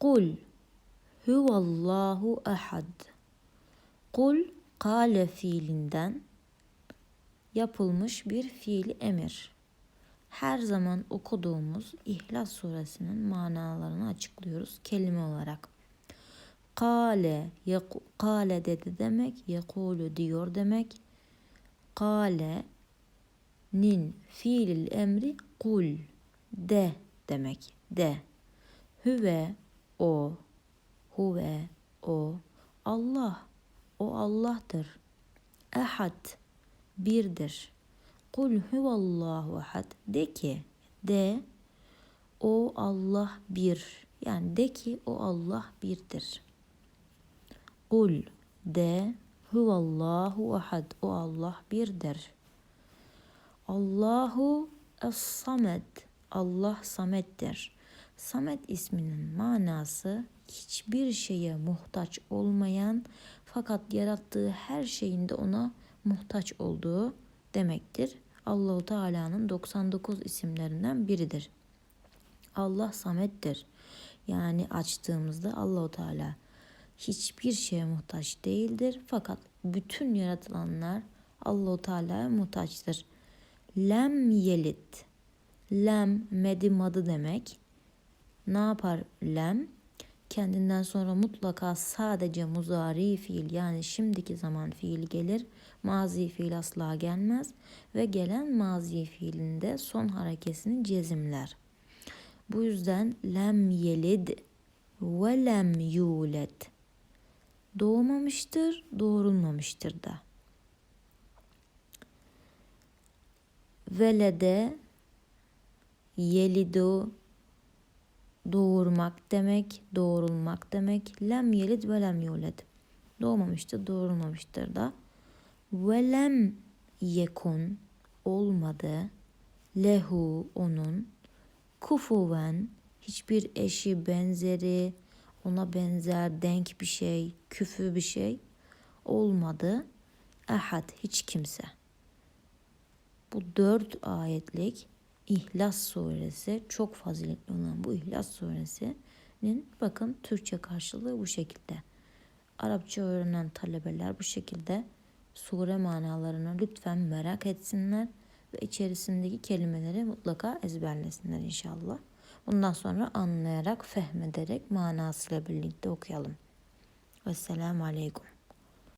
Kul huvallahu ehad. Kul kale fiilinden yapılmış bir fiil emir. Her zaman okuduğumuz İhlas suresinin manalarını açıklıyoruz kelime olarak. Kale, yaku, kale dedi demek, yekulu diyor demek. Kale nin fiilil emri kul de demek de. Hüve o, huve o, Allah o Allah'tır. Ehad birdir. Kul huvallahu ehad de ki de o Allah bir. Yani de ki o Allah birdir. Kul de huvallahu ehad o Allah birdir. Allahu es-samed Allah samettir. Samet isminin manası hiçbir şeye muhtaç olmayan fakat yarattığı her şeyinde ona muhtaç olduğu demektir. Allahu Teala'nın 99 isimlerinden biridir. Allah samettir. Yani açtığımızda Allahu Teala hiçbir şeye muhtaç değildir fakat bütün yaratılanlar Allahu Teala'ya muhtaçtır. Lem yelit. Lem medim adı demek. Ne yapar lem? Kendinden sonra mutlaka sadece muzari fiil yani şimdiki zaman fiil gelir. Mazi fiil asla gelmez ve gelen mazi fiilinde son harekesini cezimler. Bu yüzden lem yelid ve lem yulet. Doğmamıştır, doğrulmamıştır da. Velede yelidu doğurmak demek, doğrulmak demek. Lem yelid ve lem yuled. Doğmamıştır, doğrulmamıştır da. Ve lem yekun olmadı. Lehu onun kufuven hiçbir eşi benzeri ona benzer denk bir şey küfü bir şey olmadı. Ahad hiç kimse. Bu dört ayetlik İhlas suresi çok faziletli olan bu İhlas suresinin bakın Türkçe karşılığı bu şekilde. Arapça öğrenen talebeler bu şekilde sure manalarını lütfen merak etsinler ve içerisindeki kelimeleri mutlaka ezberlesinler inşallah. Bundan sonra anlayarak, fehmederek manasıyla birlikte okuyalım. Vesselamu Aleyküm.